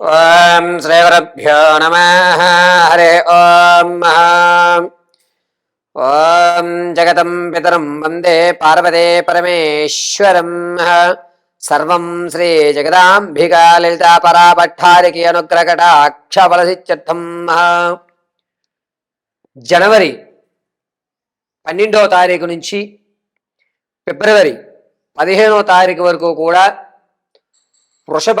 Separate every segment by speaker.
Speaker 1: ఓం శ్రీగురుభ్యో నమ. హరే ఓం ఓం జగతం పితరం వందే పార్వతే పరమేశ్వరం. సర్వం శ్రీ జగదాంబికా లలితా పరాభట్టారికి అనుగ్రహకటాక్షఫలసిత్యర్థం జనవరి పన్నెండవ తారీఖు నుంచి ఫిబ్రవరి పదిహేనో తారీఖు వరకు కూడా వృషభ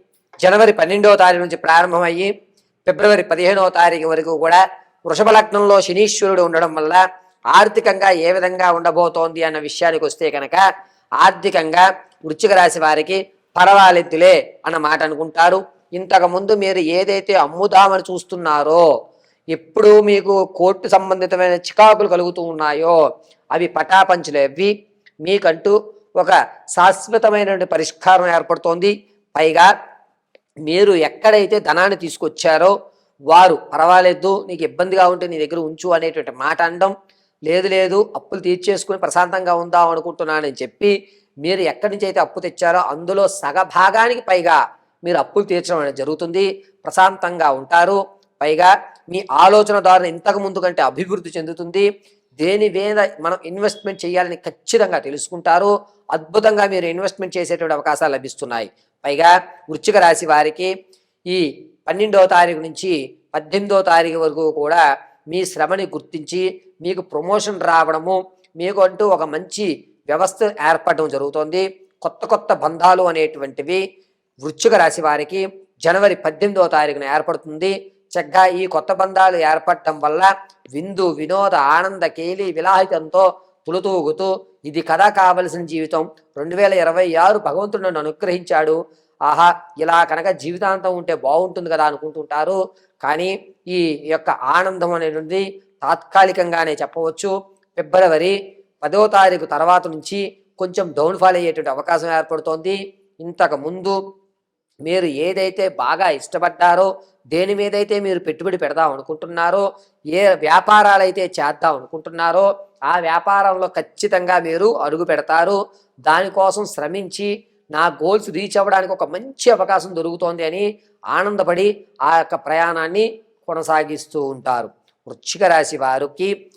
Speaker 1: జనవరి పన్నెండవ తారీఖు నుంచి ప్రారంభమయ్యి ఫిబ్రవరి పదిహేనవ తారీఖు వరకు కూడా వృషభ లగ్నంలో శనీశ్వరుడు ఉండడం వల్ల ఆర్థికంగా ఏ విధంగా ఉండబోతోంది అన్న విషయానికి వస్తే కనుక ఆర్థికంగా వృచ్చిక రాశి వారికి పర్వాలేదులే అన్న మాట అనుకుంటారు. ఇంతకు ముందు మీరు ఏదైతే అమ్ముదామని చూస్తున్నారో ఎప్పుడు మీకు కోర్టు సంబంధితమైన చికాకులు కలుగుతూ ఉన్నాయో అవి పటాపంచులు అవి మీకంటూ ఒక శాశ్వతమైనటువంటి పరిష్కారం ఏర్పడుతోంది. పైగా మీరు ఎక్కడైతే ధనాన్ని తీసుకొచ్చారో వారు పర్వాలేదు నీకు ఇబ్బందిగా ఉంటే నీ దగ్గర ఉంచు అనేటువంటి మాట అనడం లేదు లేదు అప్పులు తీర్చేసుకుని ప్రశాంతంగా ఉందాం అనుకుంటున్నానని చెప్పి మీరు ఎక్కడి నుంచి అయితే అప్పు తెచ్చారో అందులో సగభాగానికి పైగా మీరు అప్పులు తీర్చడం అనేది జరుగుతుంది. ప్రశాంతంగా ఉంటారు. పైగా మీ ఆలోచన ద్వారా ఇంతకు ముందు కంటే అభివృద్ధి చెందుతుంది. దేని మీద మనం ఇన్వెస్ట్మెంట్ చేయాలని ఖచ్చితంగా తెలుసుకుంటారు. అద్భుతంగా మీరు ఇన్వెస్ట్మెంట్ చేసేటువంటి అవకాశాలు లభిస్తున్నాయి. పైగా వృశ్చిక రాశి వారికి ఈ పన్నెండవ తారీఖు నుంచి పద్దెనిమిదవ తారీఖు వరకు కూడా మీ శ్రమని గుర్తించి మీకు ప్రమోషన్ రావడము మీకు అంటూ ఒక మంచి వ్యవస్థ ఏర్పడడం జరుగుతోంది. కొత్త కొత్త బంధాలు అనేటువంటివి వృశ్చిక రాశి వారికి జనవరి పద్దెనిమిదవ తారీఖున ఏర్పడుతుంది. చక్కగా ఈ కొత్త బంధాలు ఏర్పడటం వల్ల విందు వినోద ఆనంద కేలి విలాహితంతో తులుతూగుతూ ఇది కదా కావలసిన జీవితం. రెండు వేల ఇరవై ఆరు భగవంతుడు నన్ను అనుగ్రహించాడు. ఆహా ఇలా కనుక జీవితాంతం ఉంటే బాగుంటుంది కదా అనుకుంటుంటారు. కానీ ఈ యొక్క ఆనందం అనేటువంటిది తాత్కాలికంగానే చెప్పవచ్చు. ఫిబ్రవరి పదో తారీఖు తర్వాత నుంచి కొంచెం డౌన్ఫాల్ అయ్యేటువంటి అవకాశం ఏర్పడుతోంది. ఇంతకు ముందు మీరు ఏదైతే బాగా ఇష్టపడ్డారో దేని మీదైతే మీరు పెట్టుబడి పెడదాం అనుకుంటున్నారో ఏ వ్యాపారాలైతే చేద్దాం అనుకుంటున్నారో ఆ వ్యాపారంలో ఖచ్చితంగా మీరు అడుగు పెడతారు. దానికోసం శ్రమించి నా గోల్స్ రీచ్ అవ్వడానికి ఒక మంచి అవకాశం దొరుకుతోంది అని ఆనందపడి ఆ యొక్క ప్రయాణాన్ని కొనసాగిస్తూ ఉంటారు. వృశ్చిక రాశి వారికి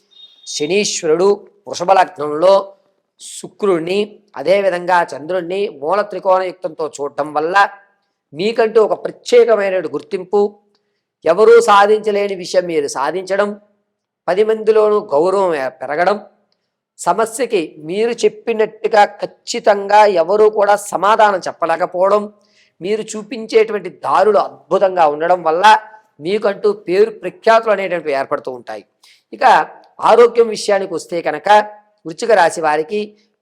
Speaker 1: శనీశ్వరుడు వృషభ లగ్నంలో శుక్రుణ్ణి అదేవిధంగా చంద్రుణ్ణి మూల త్రికోణయుక్తంతో చూడటం వల్ల మీకంటూ ఒక ప్రత్యేకమైన గుర్తింపు. ఎవరూ సాధించలేని విషయం మీరు సాధించడం. పది మందిలోనూ గౌరవం పెరగడం. సమస్యకి మీరు చెప్పినట్టుగా ఖచ్చితంగా ఎవరూ కూడా సమాధానం చెప్పలేకపోవడం. మీరు చూపించేటువంటి దారులు అద్భుతంగా ఉండడం వల్ల మీకంటూ పేరు ప్రఖ్యాతులు అనేటువంటివి ఏర్పడుతూ ఉంటాయి. ఇక ఆరోగ్యం విషయానికి వస్తే కనుక వృచ్చిక రాశి వారికి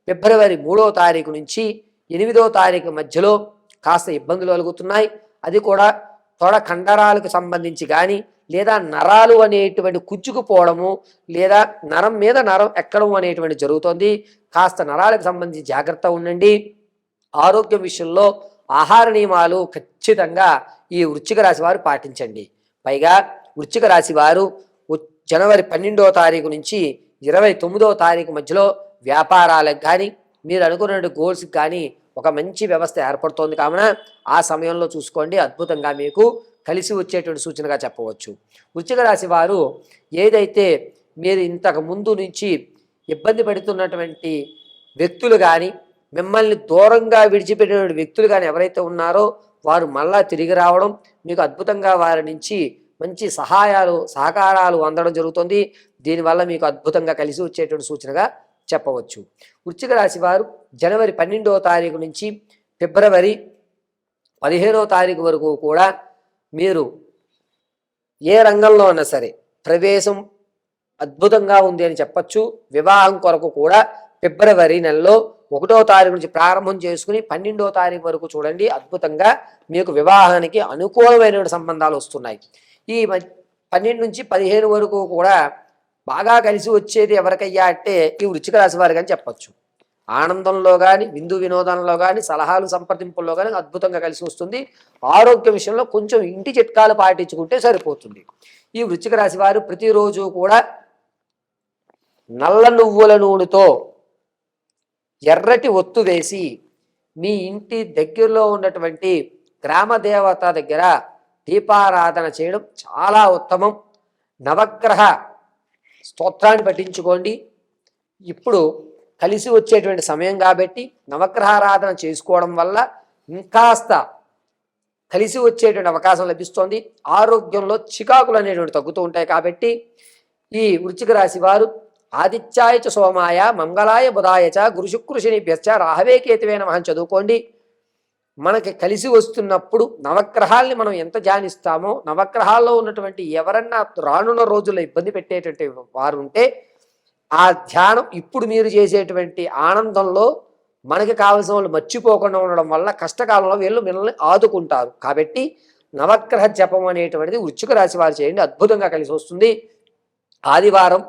Speaker 1: ఫిబ్రవరి మూడవ తారీఖు నుంచి ఎనిమిదవ తారీఖు మధ్యలో కాస్త ఇబ్బందులు కలుగుతున్నాయి. అది కూడా తొడ కండరాలకు సంబంధించి కానీ లేదా నరాలు అనేటువంటి కుచ్చుకుపోవడము లేదా నరం మీద నరం ఎక్కడం అనేటువంటి జరుగుతుంది. కాస్త నరాలకు సంబంధించి జాగ్రత్త ఉండండి. ఆరోగ్య విషయంలో ఆహార నియమాలు ఖచ్చితంగా ఈ వృశ్చిక రాశి వారు పాటించండి. పైగా వృశ్చిక రాశి వారు జనవరి పన్నెండవ తారీఖు నుంచి ఇరవై తొమ్మిదవ తారీఖు మధ్యలో వ్యాపారాలకు కానీ మీరు అనుకున్న గోల్స్కి కానీ ఒక మంచి వ్యవస్థ ఏర్పడుతోంది. కావున ఆ సమయంలో చూసుకోండి. అద్భుతంగా మీకు కలిసి వచ్చేటువంటి సూచనగా చెప్పవచ్చు. వృచ్చిక రాశి వారు ఏదైతే మీరు ఇంతకు ముందు నుంచి ఇబ్బంది పడుతున్నటువంటి వ్యక్తులు కానీ మిమ్మల్ని దూరంగా విడిచిపెట్టిన వ్యక్తులు కానీ ఎవరైతే ఉన్నారో వారు మళ్ళా తిరిగి రావడం మీకు అద్భుతంగా వారి నుంచి మంచి సహాయాలు సహకారాలు అందడం జరుగుతుంది. దీనివల్ల మీకు అద్భుతంగా కలిసి వచ్చేటువంటి సూచనగా చెప్పవచ్చు. వృశ్చిక రాశి వారు జనవరి పన్నెండవ తారీఖు నుంచి ఫిబ్రవరి పదిహేనవ తారీఖు వరకు కూడా మీరు ఏ రంగంలో అయినా సరే ప్రవేశం అద్భుతంగా ఉంది అని చెప్పచ్చు. వివాహం కొరకు కూడా ఫిబ్రవరి నెలలో ఒకటో తారీఖు నుంచి ప్రారంభం చేసుకుని పన్నెండో తారీఖు వరకు చూడండి. అద్భుతంగా మీకు వివాహానికి అనుకూలమైన సంబంధాలు వస్తున్నాయి. ఈ పన్నెండు నుంచి పదిహేను వరకు కూడా బాగా కలిసి వచ్చేది ఎవరికయ్యా అంటే ఈ వృచ్చిక రాశి వారికి అని చెప్పచ్చు. ఆనందంలో కానీ విందు వినోదంలో కానీ సలహాలు సంప్రదింపుల్లో కానీ అద్భుతంగా కలిసి వస్తుంది. ఆరోగ్య విషయంలో కొంచెం ఇంటి చిట్కాలు పాటించుకుంటే సరిపోతుంది. ఈ వృచ్చిక రాశి వారు ప్రతిరోజు కూడా నల్ల నువ్వుల నూనెతో ఎర్రటి ఒత్తు వేసి మీ ఇంటి దగ్గరలో ఉన్నటువంటి గ్రామ దేవత దగ్గర దీపారాధన చేయడం చాలా ఉత్తమం. నవగ్రహ స్తోత్రాన్ని పఠించుకోండి. ఇప్పుడు కలిసి వచ్చేటువంటి సమయం కాబట్టి నవగ్రహారాధన చేసుకోవడం వల్ల ఇంకాస్త కలిసి వచ్చేటువంటి అవకాశం లభిస్తోంది. ఆరోగ్యంలో చికాకులు అనేటువంటి తగ్గుతూ ఉంటాయి కాబట్టి ఈ వృశ్చిక రాశి వారు ఆదిత్యాయ చ సోమాయ మంగళాయ బుధాయ చ గురుశుక్రుశనిభ్యశ్చ రాహవే కేతువే నమః చదువుకోండి. మనకి కలిసి వస్తున్నప్పుడు నవగ్రహాల్ని మనం ఎంత ధ్యానిస్తామో నవగ్రహాల్లో ఉన్నటువంటి ఎవరన్నా రానున్న రోజుల్లో ఇబ్బంది పెట్టేటువంటి వారు ఉంటే ఆ ధ్యానం ఇప్పుడు మీరు చేసేటువంటి ఆనందంలో మనకి కావలసిన వాళ్ళు మర్చిపోకుండా ఉండడం వల్ల కష్టకాలంలో వీళ్ళు మిమ్మల్ని ఆదుకుంటారు. కాబట్టి నవగ్రహ జపం అనేటువంటిది వృచ్చిక రాశి వారు చేయండి. అద్భుతంగా కలిసి వస్తుంది. ఆదివారం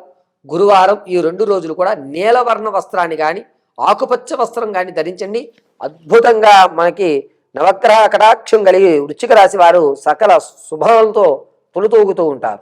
Speaker 1: గురువారం ఈ రెండు రోజులు కూడా నీలవర్ణ వస్త్రాన్ని కానీ ఆకుపచ్చ వస్త్రం కానీ ధరించండి. అద్భుతంగా మనకి నవగ్రహ కటాక్షం కలిగి వృచ్చిక రాశి వారు సకల శుభాలతో తొలుతూగుతూ ఉంటారు.